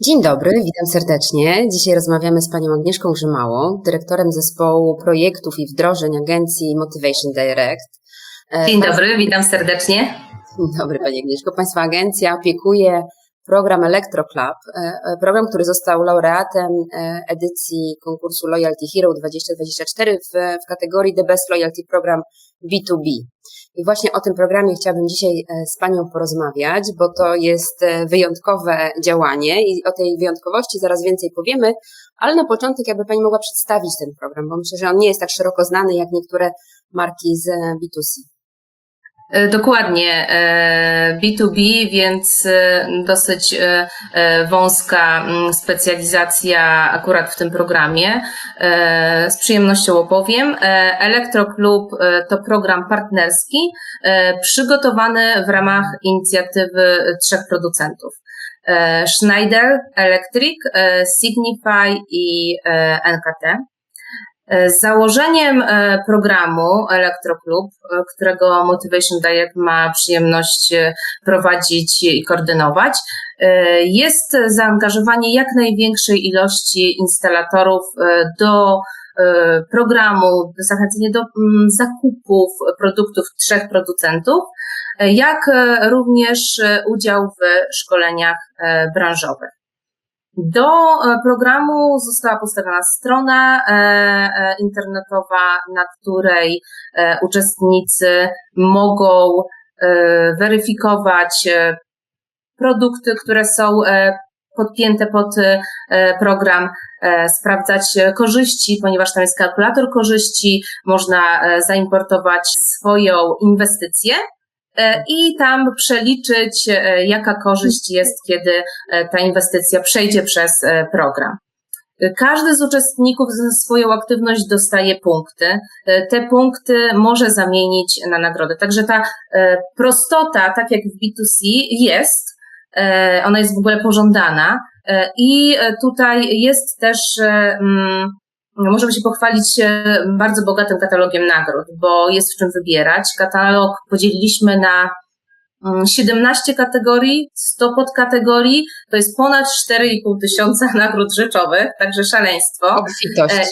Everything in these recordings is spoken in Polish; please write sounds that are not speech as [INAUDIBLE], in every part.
Dzień dobry, witam serdecznie. Dzisiaj rozmawiamy z panią Agnieszką Grzymałą, dyrektorem zespołu projektów i wdrożeń agencji Motivation Direct. E, Dzień dobry, witam serdecznie. Dzień dobry pani Agnieszko. Państwa agencja opiekuje program Electro Club, e, e, program, który został laureatem edycji konkursu Loyalty Hero 2024 w, w kategorii The Best Loyalty Program B2B. I właśnie o tym programie chciałabym dzisiaj e, z Panią porozmawiać, bo to jest e, wyjątkowe działanie i o tej wyjątkowości zaraz więcej powiemy, ale na początek jakby Pani mogła przedstawić ten program, bo myślę, że on nie jest tak szeroko znany jak niektóre marki z B2C. E, dokładnie. B2B, e, więc e, dosyć wąska mm, specjalizacja akurat w tym programie. Z przyjemnością opowiem. Elektroklub to program partnerski przygotowany w ramach inicjatywy trzech producentów. Schneider Electric, Signify i NKT. E, założeniem e, programu Elektroklub, e, którego Motivation Direct ma przyjemność prowadzić i koordynować, jest zaangażowanie jak największej ilości instalatorów do programu, zachęcenie do mm, zakupów produktów trzech producentów, jak również udział w szkoleniach branżowych. Do e, programu została postawiona strona e, e, internetowa, na której uczestnicy mogą weryfikować produkty, które są podpięte pod program, sprawdzać korzyści, ponieważ tam jest kalkulator korzyści, można zaimportować swoją inwestycję i tam przeliczyć, e, jaka korzyść jest, kiedy e, ta inwestycja przejdzie przez program. Każdy z uczestników za swoją aktywność dostaje punkty. Te punkty może zamienić na nagrodę. Także ta prostota, tak jak w B2C, jest. Ona jest w ogóle pożądana. I tutaj jest też mm, możemy się pochwalić bardzo bogatym katalogiem nagród, bo jest w czym wybierać. Katalog podzieliliśmy na 17 mm, kategorii, 100 podkategorii, to jest ponad 4,5 tysiąca [LAUGHS] nagród rzeczowych, także szaleństwo. Obfitość.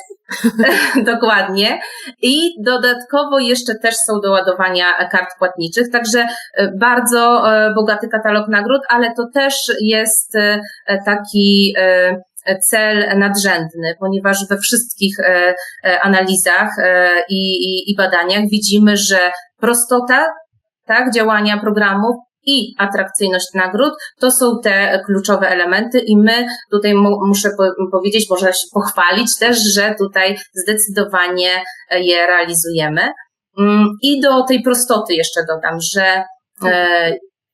E, [LAUGHS] dokładnie. I dodatkowo jeszcze też są do ładowania kart płatniczych, także e, bardzo e, bogaty katalog nagród, ale to też jest taki cel nadrzędny, ponieważ we wszystkich e, e, analizach e, i, i, i badaniach widzimy, że prostota tak, działania programów i atrakcyjność nagród to są te kluczowe elementy i my tutaj muszę powiedzieć, można się pochwalić też, że tutaj zdecydowanie je realizujemy. Mm, I do tej prostoty jeszcze dodam, że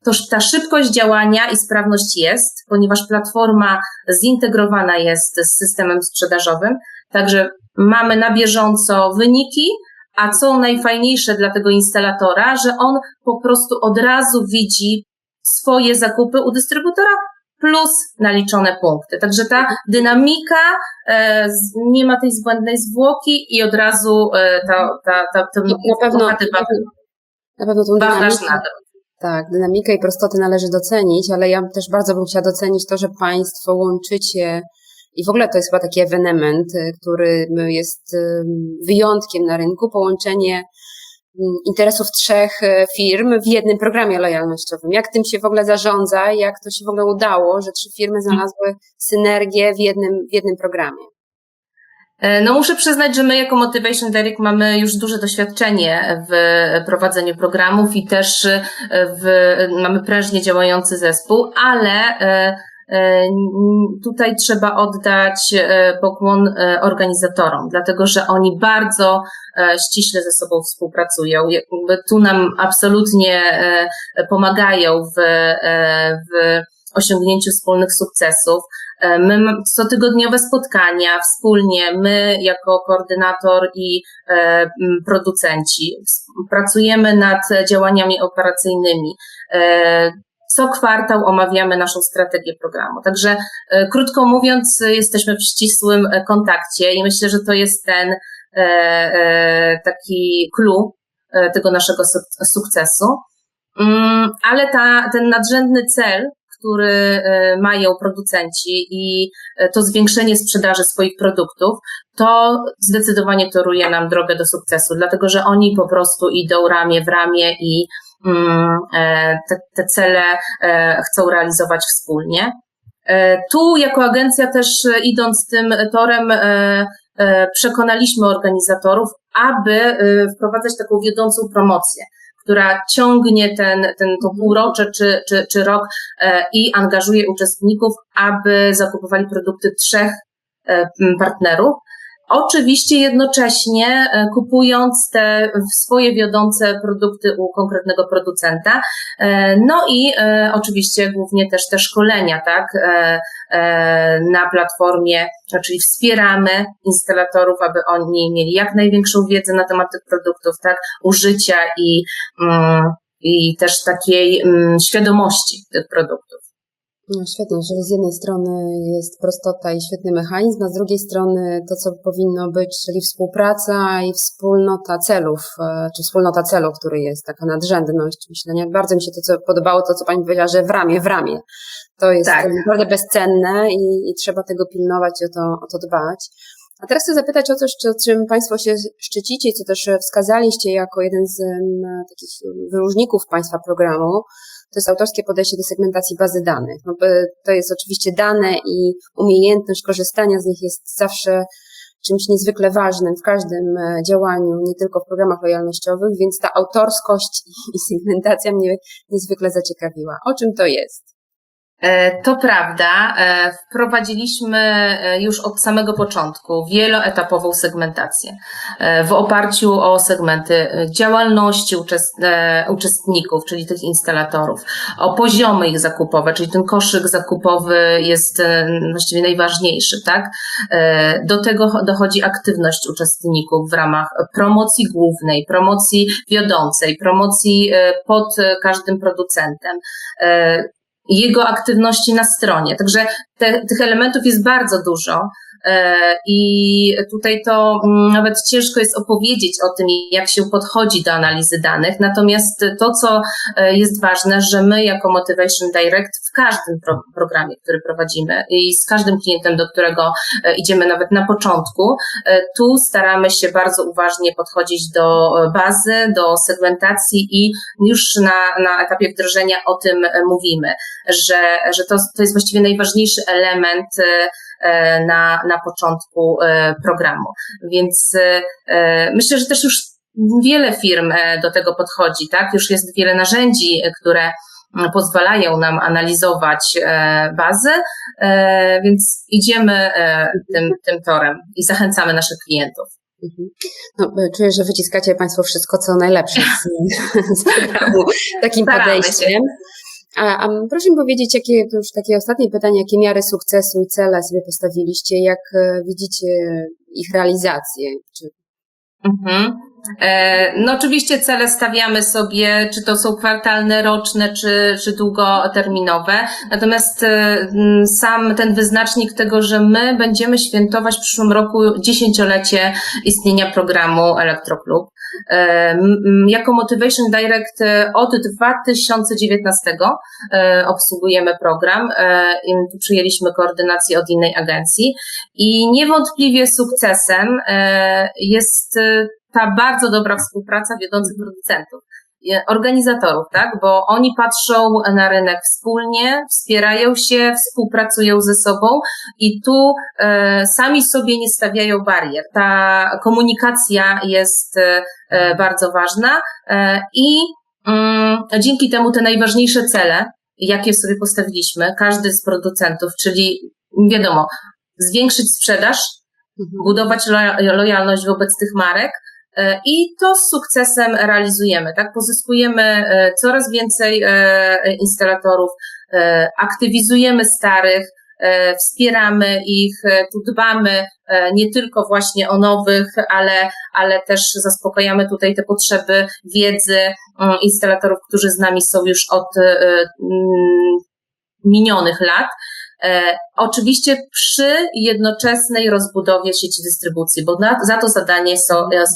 to ta szybkość działania i sprawność jest, ponieważ platforma zintegrowana jest z systemem sprzedażowym, także mamy na bieżąco wyniki, a co najfajniejsze dla tego instalatora, że on po prostu od razu widzi swoje zakupy u dystrybutora plus naliczone punkty. Także ta dynamika, e, nie ma tej zbędnej zwłoki i od razu e, ta, ta, ta, ta, na pewno, na pewno tą dynamikę, tak, dynamikę i prostotę należy docenić, ale ja też bardzo bym chciała docenić to, że Państwo łączycie i w ogóle to jest chyba taki ewenement, y, który jest y, wyjątkiem na rynku, połączenie mm, interesów trzech y, firm w jednym programie lojalnościowym. Jak tym się w ogóle zarządza, jak to się w ogóle udało, że trzy firmy znalazły synergię w jednym, w jednym programie? E, no muszę przyznać, że my jako Motivation Direct mamy już duże doświadczenie w prowadzeniu programów i też e, w, mamy prężnie działający zespół, ale e, tutaj trzeba oddać pokłon organizatorom, dlatego że oni bardzo ściśle ze sobą współpracują. Jakby tu nam absolutnie pomagają w, w osiągnięciu wspólnych sukcesów. E, my mamy cotygodniowe spotkania wspólnie, my jako koordynator i e, producenci pracujemy nad działaniami operacyjnymi. E, co kwartał omawiamy naszą strategię programu. Także krótko mówiąc, jesteśmy w ścisłym kontakcie i myślę, że to jest ten taki clue tego naszego sukcesu. Mm, ale ta, ten nadrzędny cel, który mają producenci i to zwiększenie sprzedaży swoich produktów, to zdecydowanie toruje nam drogę do sukcesu, dlatego że oni po prostu idą ramię w ramię i mm, te, te cele chcą realizować wspólnie. Tu jako agencja też idąc tym torem przekonaliśmy organizatorów, aby wprowadzać taką wiodącą promocję która ciągnie ten, ten to półrocze czy, czy, czy rok e, i angażuje uczestników, aby zakupowali produkty trzech e, partnerów. Oczywiście jednocześnie e, kupując te swoje wiodące produkty u konkretnego producenta. No i oczywiście głównie też te szkolenia, tak, na platformie, czyli wspieramy instalatorów, aby oni mieli jak największą wiedzę na temat tych produktów, tak, użycia i, mm, i też takiej mm, świadomości tych produktów. No świetnie, że z jednej strony jest prostota i świetny mechanizm, a z drugiej strony to, co powinno być, czyli współpraca i wspólnota celów, e, czy wspólnota celu, który jest taka nadrzędność myślenia. Bardzo mi się to, co podobało, to, co Pani powiedziała, że w ramię, w ramię. To jest tak. naprawdę bezcenne i, i, trzeba tego pilnować i o to, o to dbać. A teraz chcę zapytać o coś, o czym Państwo się szczycicie, co też wskazaliście jako jeden z um, takich wyróżników Państwa programu, to jest autorskie podejście do segmentacji bazy danych. No, to jest oczywiście dane i umiejętność korzystania z nich jest zawsze czymś niezwykle ważnym w każdym e, działaniu, nie tylko w programach lojalnościowych, więc ta autorskość i segmentacja mnie niezwykle zaciekawiła. O czym to jest? E, to prawda. E, wprowadziliśmy e, już od samego początku wieloetapową segmentację w oparciu o segmenty działalności uczestników, czyli tych instalatorów, o poziomy ich zakupowe, czyli ten koszyk zakupowy jest właściwie najważniejszy, tak? Do tego dochodzi aktywność uczestników w ramach promocji głównej, promocji wiodącej, promocji pod każdym producentem jego aktywności na stronie. Także te, tych elementów jest bardzo dużo. E, I tutaj to mm, nawet ciężko jest opowiedzieć o tym, jak się podchodzi do analizy danych. Natomiast to, co e, jest ważne, że my jako Motivation Direct w każdym pro programie, który prowadzimy i z każdym klientem, do którego e, idziemy nawet na początku, tu staramy się bardzo uważnie podchodzić do bazy, do segmentacji i już na, na etapie wdrożenia o tym mówimy, że, że to, to jest właściwie najważniejszy element na, na początku e, programu. Więc e, myślę, że też już wiele firm do tego podchodzi, tak? Już jest wiele narzędzi, które pozwalają nam analizować bazę, więc idziemy tym, tym torem i zachęcamy naszych klientów. Mhm. No, czuję, że wyciskacie Państwo wszystko, co najlepsze z, z programu [LAUGHS] takim podejściem. A, a proszę mi powiedzieć, jakie, to już takie ostatnie pytanie, jakie miary sukcesu i cele sobie postawiliście, jak e, widzicie ich realizację? Czy... Mhm. E, no oczywiście cele stawiamy sobie, czy to są kwartalne, roczne, czy, czy długoterminowe. Natomiast e, sam ten wyznacznik tego, że my będziemy świętować w przyszłym roku dziesięciolecie istnienia programu Elektroklub. E, jako Motivation Direct od 2019 obsługujemy program. Tu przyjęliśmy koordynację od innej agencji i niewątpliwie sukcesem jest ta bardzo dobra współpraca wiodących producentów, organizatorów, tak? Bo oni patrzą na rynek wspólnie, wspierają się, współpracują ze sobą i tu e, sami sobie nie stawiają barier. Ta komunikacja jest e, bardzo ważna e, i mm, dzięki temu te najważniejsze cele, jakie sobie postawiliśmy, każdy z producentów, czyli wiadomo, zwiększyć sprzedaż, mhm. budować lojalność wobec tych marek, E, I to z sukcesem realizujemy, tak? Pozyskujemy e, coraz więcej e, instalatorów, aktywizujemy starych, wspieramy ich, tu dbamy nie tylko właśnie o nowych, ale, ale też zaspokajamy tutaj te potrzeby wiedzy mm, instalatorów, którzy z nami są już od minionych lat. E, oczywiście przy jednoczesnej rozbudowie sieci dystrybucji, bo na, za to zadanie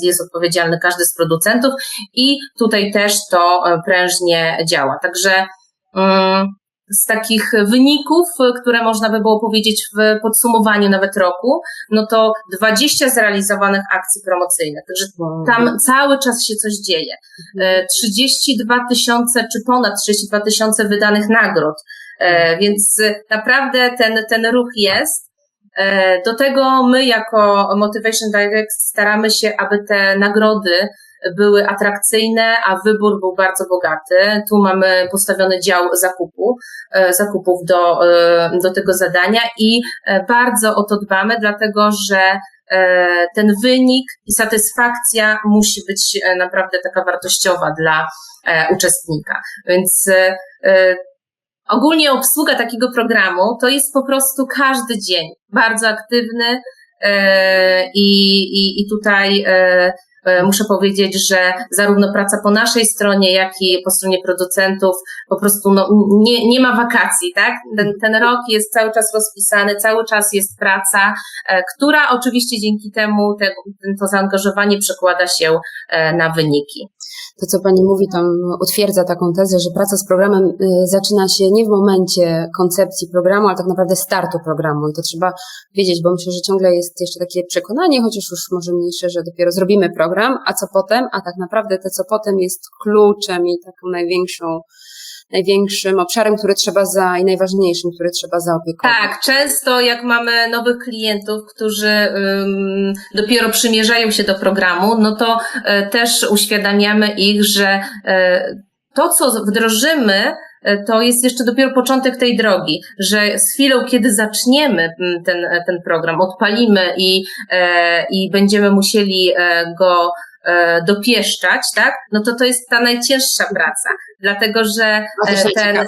jest odpowiedzialny każdy z producentów i tutaj też to e, prężnie działa. Także um, z takich wyników, które można by było powiedzieć w podsumowaniu nawet roku, no to 20 zrealizowanych akcji promocyjnych. Także tam cały czas się coś dzieje. E, 32 tysiące, czy ponad 32 tysiące wydanych nagród. E, Więc naprawdę ten, ten ruch jest. E, Do tego my jako Motivation Direct staramy się, aby te nagrody były atrakcyjne, a wybór był bardzo bogaty. Tu mamy postawiony dział zakupu, e, zakupów do, e, do tego zadania i e, bardzo o to dbamy, dlatego że ten wynik i satysfakcja musi być naprawdę taka wartościowa dla uczestnika. Więc ogólnie obsługa takiego programu to jest po prostu każdy dzień bardzo aktywny i, i, i tutaj muszę powiedzieć, że zarówno praca po naszej stronie, jak i po stronie producentów po prostu no, nie, nie ma wakacji, tak? Ten, ten rok jest cały czas rozpisany, cały czas jest praca, e, która oczywiście dzięki temu te, to zaangażowanie przekłada się e, na wyniki. To, co Pani mówi, tam utwierdza taką tezę, że praca z programem y, zaczyna się nie w momencie koncepcji programu, ale tak naprawdę startu programu. I to trzeba wiedzieć, bo myślę, że ciągle jest jeszcze takie przekonanie, chociaż już może mniejsze, że dopiero zrobimy program, a co potem? A tak naprawdę to, co potem jest kluczem i taką największą największym obszarem, który trzeba za, i najważniejszym, który trzeba zaopiekować. Tak, często jak mamy nowych klientów, którzy dopiero przymierzają się do programu, no to y, też uświadamiamy ich, że y, to, co wdrożymy, to jest jeszcze dopiero początek tej drogi, że z chwilą, kiedy zaczniemy mm, ten, ten program, odpalimy i, e, i będziemy musieli e, go e, dopieszczać, tak, no to to jest ta najcięższa praca, dlatego że e, ten. E,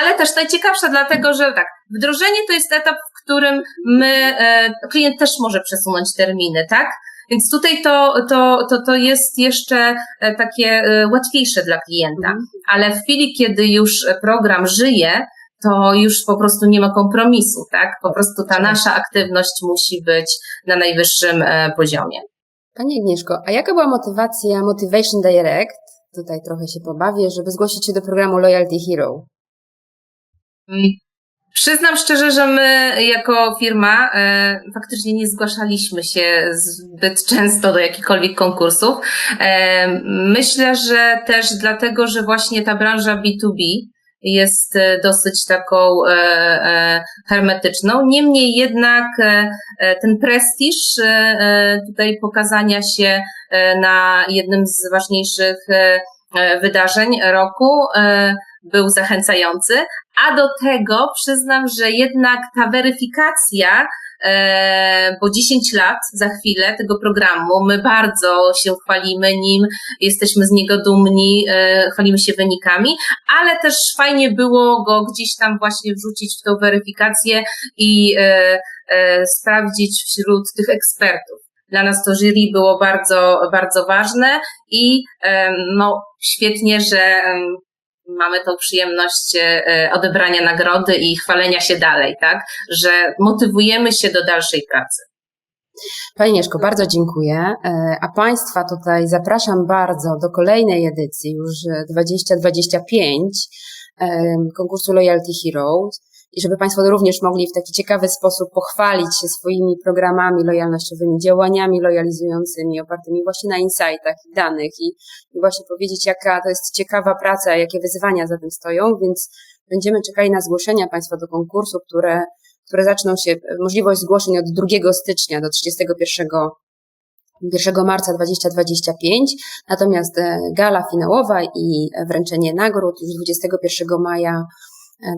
ale też najciekawsza, dlatego że tak, wdrożenie to jest etap, w którym my, e, klient też może przesunąć terminy, tak? Więc tutaj to, to, to, to jest jeszcze e, takie e, łatwiejsze dla klienta, Mhm. ale w chwili, kiedy już program żyje, to już po prostu nie ma kompromisu, tak? Po prostu ta nasza aktywność musi być na najwyższym e, poziomie. Pani Agnieszko, a jaka była motywacja Motivation Direct, tutaj trochę się pobawię, żeby zgłosić się do programu Loyalty Hero? Przyznam szczerze, że my jako firma e, faktycznie nie zgłaszaliśmy się zbyt często do jakichkolwiek konkursów. E, myślę, że też dlatego, że właśnie ta branża B2B jest e, dosyć taką e, e, hermetyczną. Niemniej jednak e, e, ten prestiż e, e, tutaj pokazania się na jednym z ważniejszych e, wydarzeń roku e, był zachęcający, a do tego przyznam, że jednak ta weryfikacja, e, bo 10 lat za chwilę tego programu, my bardzo się chwalimy nim, jesteśmy z niego dumni, e, chwalimy się wynikami, ale też fajnie było go gdzieś tam właśnie wrzucić w tą weryfikację i e, sprawdzić wśród tych ekspertów. Dla nas to jury było bardzo, bardzo ważne i no, świetnie, że mamy tą przyjemność e, odebrania nagrody i chwalenia się dalej, tak? Że motywujemy się do dalszej pracy. Pani Agnieszko, bardzo dziękuję. E, A Państwa tutaj zapraszam bardzo do kolejnej edycji, już e, 2025 e, konkursu Loyalty Heroes. I żeby Państwo również mogli w taki ciekawy sposób pochwalić się swoimi programami lojalnościowymi, działaniami lojalizującymi, opartymi właśnie na insightach i danych i, i właśnie powiedzieć, jaka to jest ciekawa praca, jakie wyzwania za tym stoją, więc będziemy czekali na zgłoszenia Państwa do konkursu, które które zaczną się, możliwość zgłoszeń od 2 stycznia do 31 1 marca 2025, natomiast e, gala finałowa i wręczenie nagród już 21 maja e,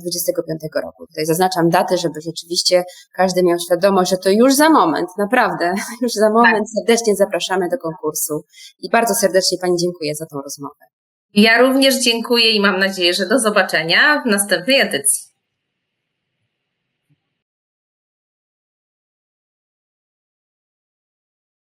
25 roku. Tutaj zaznaczam daty, żeby rzeczywiście każdy miał świadomość, że to już za moment, naprawdę, [LAUGHS] już za moment serdecznie zapraszamy do konkursu i bardzo serdecznie Pani dziękuję za tą rozmowę. Ja również dziękuję i mam nadzieję, że do zobaczenia w następnej edycji.